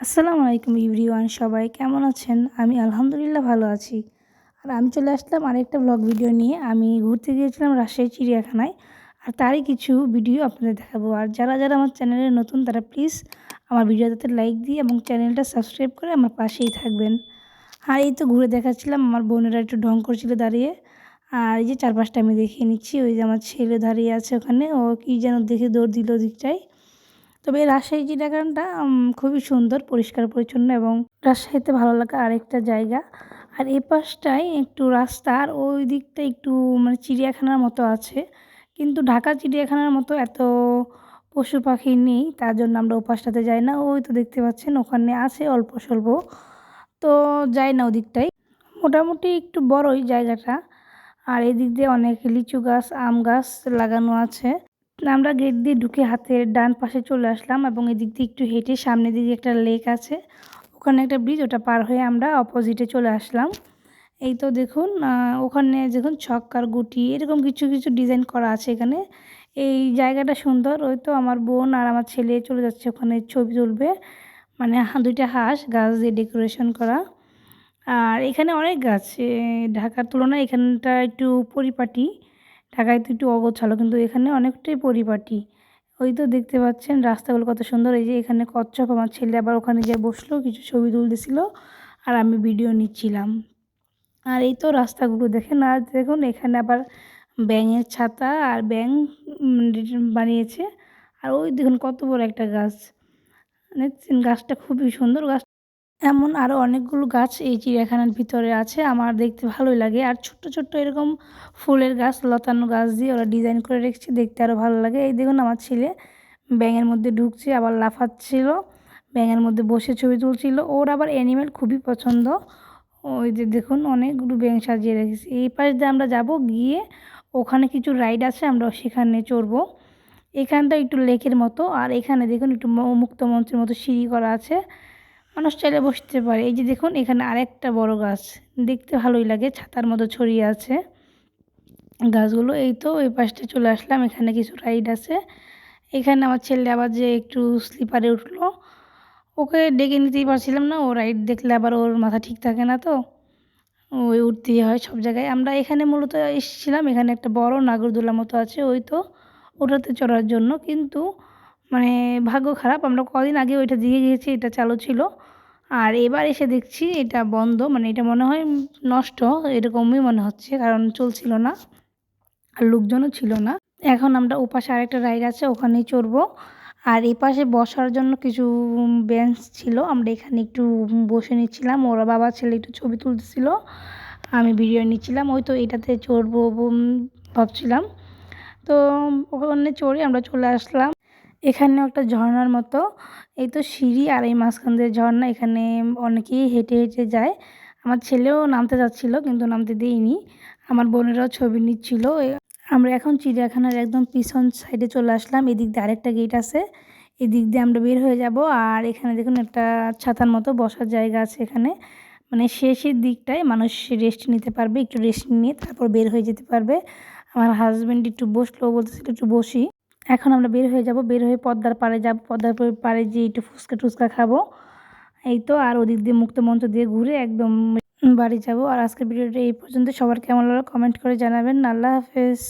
আসসালামু আলাইকুম ইভরিওয়ান, সবাই কেমন আছেন? আমি আলহামদুলিল্লাহ ভালো আছি। আর আমি চলে আসলাম আরেকটা ব্লগ ভিডিও নিয়ে। আমি ঘুরতে গিয়েছিলাম রাজশাহী চিড়িয়াখানায়। আর তারই কিছু ভিডিও আপনাদের দেখাবো। আর যারা যারা আমার চ্যানেলে নতুন, তারা প্লিজ আমার ভিডিওটাতে লাইক দিয়ে এবং চ্যানেলটা সাবস্ক্রাইব করে আমার পাশেই থাকবেন। আর এই তো ঘুরে দেখাচ্ছিলাম, আমার বোনেরা একটু ঢং করছিল দাঁড়িয়ে। আর এই যে চারপাশটা আমি দেখিয়ে নিচ্ছি, ওই যে আমার ছেলে দাঁড়িয়ে আছে ওখানে। ও কী যেন দেখে দৌড় দিল দিকটায় তবে রাজশাহী চিড়িয়াখানাটা খুবই সুন্দর, পরিষ্কার, পরিচ্ছন্ন এবং রাজশাহীতে ভালো লাগা আরেকটা জায়গা। আর এ পাশটায় একটু রাস্তা, আর ওই দিকটা একটু মানে চিড়িয়াখানার মতো আছে। কিন্তু ঢাকা চিড়িয়াখানার মতো এত পশু পাখি নেই, তার জন্য আমরা ওপাশটাতে যাই না। ওই তো দেখতে পাচ্ছেন, ওখানে আছে অল্প স্বল্প। তো যাই না ওদিকটাই মোটামুটি একটু বড়ই জায়গাটা। আর এদিক দিয়ে অনেক লিচু গাছ, আম গাছ লাগানো আছে। আমরা গেট দিয়ে ঢুকে হাতের ডান পাশে চলে আসলাম এবং এদিক দিয়ে একটু হেঁটে সামনের দিকে একটা লেক আছে। ওখানে একটা ব্রিজ ওটা পার হয়ে আমরা অপোজিটে চলে আসলাম। এই তো দেখুন ওখানে দেখুন ছক্কার গুটি, এরকম কিছু কিছু ডিজাইন করা আছে এখানে। এই জায়গাটা সুন্দর, ওই তো আমার বোন আর আমার ছেলে চলে যাচ্ছে ওখানে ছবি তুলবে। মানে দুইটা হাঁস, গাছ দিয়ে ডেকোরেশন করা। আর এখানে অনেক গাছ ঢাকার তুলনায় এখানটা একটু পরিপাটি। ঢাকায় তো একটু অগোছালো, কিন্তু এখানে অনেকটাই পরিপাটি। ওই তো দেখতে পাচ্ছেন রাস্তাগুলো কত সুন্দর, এই যে এখানে কচ্ছপ আমার ছেলে আবার ওখানে গিয়ে বসল, কিছু ছবি তুলতেছিল আর আমি ভিডিও নিচ্ছিলাম। আর এই তো রাস্তাগুলো দেখেন, আর দেখুন এখানে আবার ব্যাঙের ছাতা আর ব্যাং বানিয়েছে। আর ওই দেখুন কত বড় একটা গাছ। দেখছেন গাছটা খুবই সুন্দর, গাছ এমন আরও অনেকগুলো গাছ এই চিড়িয়াখানার ভিতরে আছে, আমার দেখতে ভালোই লাগে। আর ছোট্ট ছোট্ট এরকম ফুলের গাছ, লতানো গাছ দিয়ে ওরা ডিজাইন করে রেখেছে, দেখতে আরও ভালো লাগে। এই দেখুন আমার ছেলে ব্যাঙের মধ্যে ঢুকছে, আবার লাফাচ্ছিল, ব্যাঙের মধ্যে বসে ছবি তুলছিল। ওর আবার অ্যানিমেল খুবই পছন্দ। ওই যে দেখুন অনেকগুলো ব্যাঙ সাজিয়ে রেখেছি। এই পাশ দিয়ে আমরা যাব, গিয়ে ওখানে কিছু রাইড আছে, আমরা সেখানে চড়বো। এখানটা একটু লেকের মতো, আর এখানে দেখুন একটু মুক্ত মঞ্চের মতো সিঁড়ি করা আছে। মানুষ চাইলে বসতে পারে। এই যে দেখুন, এখানে আরেকটা বড় গাছ। দেখতে ভালোই লাগে, ছাতার মতো ছড়িয়ে আছে গাছগুলো। এই তো, ওই পাশটা চলে আসলাম, এখানে কিছু রাইড আছে। এখানে আমার ছেলে আবার যে একটু স্লিপারে উঠল, ওকে ডেকে নিতেই পারছিলাম না। ও রাইড দেখলে আবার ওর মাথা ঠিক থাকে না তো। ওই উঠতেই হয় সব জায়গায়। আমরা এখানে মূলত এসেছিলাম, এখানে একটা বড় নাগরদোলা মতো আছে ওই তো, ওটাতে চড়ার জন্য। কিন্তু মানে ভাগ্য খারাপ। আমরা কদিন আগে ওইটা দিয়ে গিয়েছি, এটা চালু ছিল। আর এবার এসে দেখছি এটা বন্ধ মানে এটা মনে হয় নষ্ট এরকমই মনে হচ্ছে, কারণ চলছিল না আর লোকজনও ছিল না। এখন আমরা ওপাশে আরেকটা রাইড আছে, ওখানেই চড়বো। আর এই পাশে বসার জন্য কিছু বেঞ্চ ছিল, আমরা এখানে একটু বসে নিচ্ছিলাম। ওরা বাবা, ছেলে একটু ছবি তুলতেছিল, আমি ভিডিও নিচ্ছিলাম, ওই তো এটাতে চড়বো ভাবছিলাম। তো ওখানে চড়ে আমরা চলে আসলাম। এখানেও একটা ঝর্নার মতো। এই তো সিঁড়ি আর এই মাঝখান দিয়ে ঝর্ণা। এখানে অনেকেই হেঁটে হেঁটে যায়। আমার ছেলেও নামতে যাচ্ছিল, কিন্তু নামতে দিইনি আমার বোনেরাও ছবি নিচ্ছিল। আমরা এখন চিড়িয়াখানার একদম পিছন সাইডে চলে আসলাম। এদিক দিয়ে আরেকটা গেট আছে। এদিক দিয়ে আমরা বের হয়ে যাব। আর এখানে দেখুন একটা ছাতার মতো বসার জায়গা আছে এখানে। মানে শেষের দিকটায় মানুষ রেস্ট নিতে পারবে, একটু রেস্ট নিয়ে তারপর বের হয়ে যেতে পারবে। আমার হাজব্যান্ড একটু বসল, বলতেছিল একটু বসি। এখন আমরা বের হয়ে যাব। বের হয়ে পদ্মার পাড়ে যাব। পদ্মার পাড়ে যে একটু ফুচকা টুচকা খাব। এই তো, আর ওদিক দিয়ে মুক্ত মঞ্চ দিয়ে ঘুরে একদম বাড়ি যাব। আর আজকের ভিডিওটা এই পর্যন্ত। সবার কেমন লাগল কমেন্ট করে জানাবেন। আল্লাহ হাফেজ।